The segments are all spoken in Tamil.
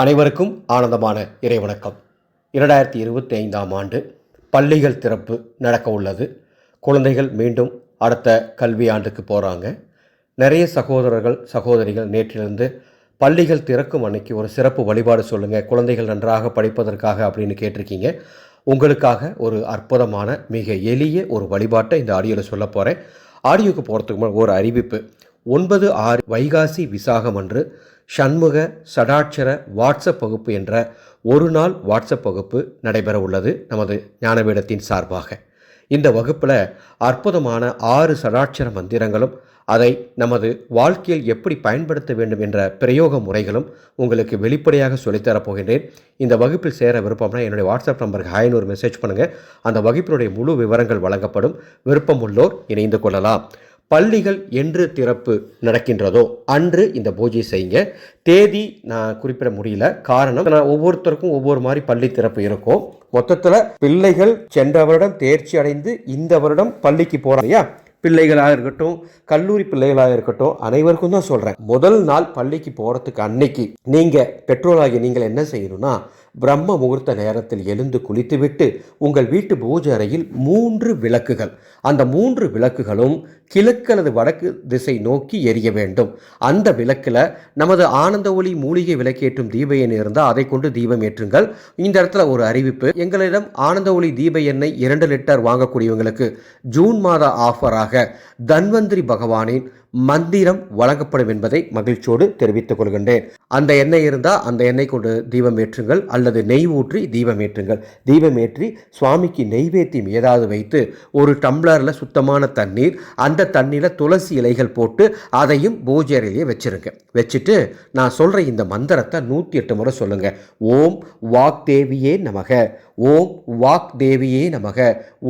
அனைவருக்கும் ஆனந்தமான இறைவணக்கம். இரண்டாயிரத்தி இருபத்தி ஐந்தாம் ஆண்டு பள்ளிகள் திறப்பு நடக்க உள்ளது. குழந்தைகள் மீண்டும் அடுத்த கல்வி ஆண்டுக்கு போகிறாங்க நிறைய சகோதரர்கள் சகோதரிகள் நேற்றிலிருந்து பள்ளிகள் திறக்கும் அன்னைக்கு ஒரு சிறப்பு வழிபாடு சொல்லுங்கள் குழந்தைகள் நன்றாக படிப்பதற்காக அப்படின்னு கேட்டிருக்கீங்க. உங்களுக்காக ஒரு அற்புதமான மிக எளிய ஒரு வழிபாட்டை இந்த ஆடியோவில் சொல்ல போகிறேன் ஆடியோக்கு போகிறதுக்கு முன்னாடி ஒரு அறிவிப்பு. ஒன்பது ஆறு வைகாசி விசாகம் அன்று சண்முக சடாட்சர வாட்ஸ்அப் வகுப்பு என்ற ஒரு நாள் வாட்ஸ்அப் வகுப்பு நடைபெற உள்ளது நமது ஞானபீடத்தின் சார்பாக. இந்த வகுப்பில் அற்புதமான ஆறு சடாட்சர மந்திரங்களும் அதை நமது வாழ்க்கையில் எப்படி பயன்படுத்த வேண்டும் என்ற பிரயோக முறைகளும் உங்களுக்கு வெளிப்படையாக சொல்லித்தரப் போகின்றேன். இந்த வகுப்பில் சேர விருப்பம்னா என்னுடைய வாட்ஸ்அப் நம்பருக்கு ஐநூறு ஒரு மெசேஜ் பண்ணுங்கள் அந்த வகுப்பினுடைய முழு விவரங்கள் வழங்கப்படும். விருப்பமுள்ளோர் இணைந்து கொள்ளலாம். பள்ளிகள் என்று திறப்பு நடக்கின்றதோ? அன்று இந்த பூஜை செய்யுங்க. தேதி நான் குறிப்பிட முடியல. காரணம் நான் ஒவ்வொருத்தருக்கும் ஒவ்வொரு மாதிரி பள்ளி திறப்பு இருக்கும். மொத்தத்தில் பிள்ளைகள் சென்ற வருடம் தேர்ச்சி அடைந்து இந்த வருடம் பள்ளிக்கு போகிறாங்க இல்லையா? பிள்ளைகளாக இருக்கட்டும் கல்லூரி பிள்ளைகளாக இருக்கட்டும் அனைவருக்கும் தான் சொல்கிறேன் முதல் நாள் பள்ளிக்கு போகிறதுக்கு அன்னைக்கு நீங்கள் பெற்றோராகி நீங்கள் என்ன செய்யணும்னா பிரம்ம முகூர்த்த நேரத்தில் எழுந்து குளித்துவிட்டு உங்கள் வீட்டு பூஜை அறையில் மூன்று விளக்குகள். அந்த மூன்று விளக்குகளும் கிழக்கு அல்லது வடக்கு திசை நோக்கி எரிய வேண்டும். அந்த விளக்கில் நமது ஆனந்த ஒளி மூலிகை விளக்கேற்றும் தீப எண்ணெய் இருந்தால் அதை கொண்டு தீபம் ஏற்றுங்கள். இந்த இடத்துல ஒரு அறிவிப்பு. எங்களிடம் ஆனந்த ஒளி தீப எண்ணெய் இரண்டு லிட்டர் வாங்கக்கூடியவங்களுக்கு ஜூன் மாத ஆஃபராக தன்வந்திரி பகவானின் மந்திரம் வழங்கப்படும் என்பதை மகிழ்ச்சியோடு தெரிவித்துக் கொள்கின்றேன். அந்த எண்ணெய் இருந்தால் அந்த எண்ணெய் கொண்டு தீபம் ஏற்றுங்கள். அல்லது நெய் ஊற்றி தீபமேற்றுங்கள் தீபமேற்றி சுவாமிக்கு நெய்வேத்தியம் ஏதாவது வைத்து ஒரு டம்ளரில் சுத்தமான தண்ணீர் அந்த தண்ணீரில் துளசி இலைகள் போட்டு அதையும் பூஜை அறையிலேயே வச்சிருங்க. வச்சுட்டு நான் சொல்கிற இந்த மந்திரத்தை நூற்றி எட்டு முறை சொல்லுங்கள் ஓம் வாக் தேவியே நமக. ஓம் வாக் தேவியே நமக.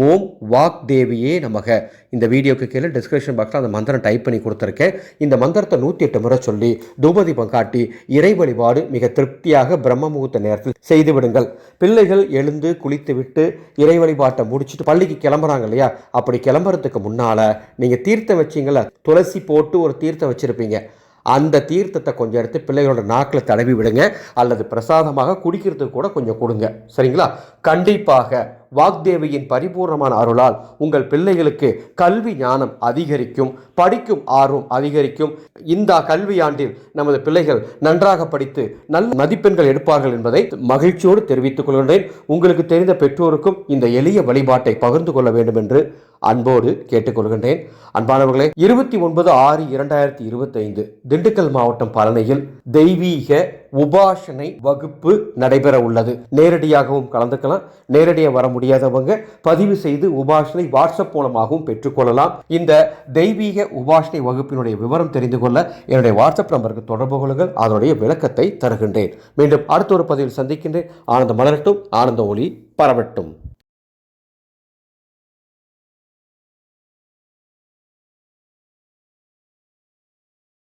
ஓம் வாக் தேவியே நமக. இந்த வீடியோக்கு கீழே டிஸ்கிரிப்ஷன் பாக்ஸில் அந்த மந்திரம் டைப் பண்ணி கொடுத்துருக்கேன். இந்த மந்திரத்தை நூற்றி எட்டு முறை சொல்லி தூபதி பங்காட்டி இறை வழிபாடு மிக திருப்தியாக பிரம்ம முகூர்த்த நேரத்தில் செய்து விடுங்கள். பிள்ளைகள் எழுந்து குளித்துவிட்டு இறை வழிபாட்டை முடிச்சுட்டு பள்ளிக்கு கிளம்புறாங்க இல்லையா? அப்படி கிளம்புறதுக்கு முன்னால் நீங்கள் தீர்த்தம் வச்சிங்களா துளசி போட்டு ஒரு தீர்த்தம் வச்சுருப்பீங்க. அந்த தீர்த்தத்தை கொஞ்சம் எடுத்து பிள்ளைகளோட நாக்கில் தடவி விடுங்க. அல்லது பிரசாதமாக குடிக்கிறதுக்கு கூட கொஞ்சம் கொடுங்க. சரிங்களா? கண்டிப்பாக வாக்தேவியின் பரிபூர்ணமான அருளால் உங்கள் பிள்ளைகளுக்கு கல்வி ஞானம் அதிகரிக்கும் படிக்கும் ஆர்வம் அதிகரிக்கும். இந்த கல்வியாண்டில் நமது பிள்ளைகள் நன்றாக படித்து நல்ல மதிப்பெண்கள் எடுப்பார்கள் என்பதை மகிழ்ச்சியோடு தெரிவித்துக் கொள்கின்றேன். உங்களுக்கு தெரிந்த பெற்றோருக்கும் இந்த எளிய வழிபாட்டை பகிர்ந்து கொள்ள வேண்டும் என்று அன்போடு கேட்டுக்கொள்கின்றேன் அன்பானவர்களே இருபத்தி ஒன்பது ஆறு இரண்டாயிரத்தி இருபத்தைந்து திண்டுக்கல் மாவட்டம் பழனியில் தெய்வீக உபாசனை வகுப்பு நடைபெற உள்ளது. நேரடியாகவும் கலந்துக்கலாம். நேரடியாக வர முடியாதவங்க பதிவு செய்து உபாசனை வாட்ஸ்அப் மூலமாகவும் பெற்றுக்கொள்ளலாம். இந்த தெய்வீக உபாசனை வகுப்பினுடைய விவரம் தெரிந்து கொள்ள என்னுடைய வாட்ஸ்அப் நம்பருக்கு தொடர்பு கொள்ளுங்கள். அதனுடைய விளக்கத்தை தருகின்றேன். மீண்டும் அடுத்த ஒரு பதிவில் சந்திக்கின்றேன். ஆனந்த மலரட்டும் ஆனந்த ஒளி பரவட்டும்.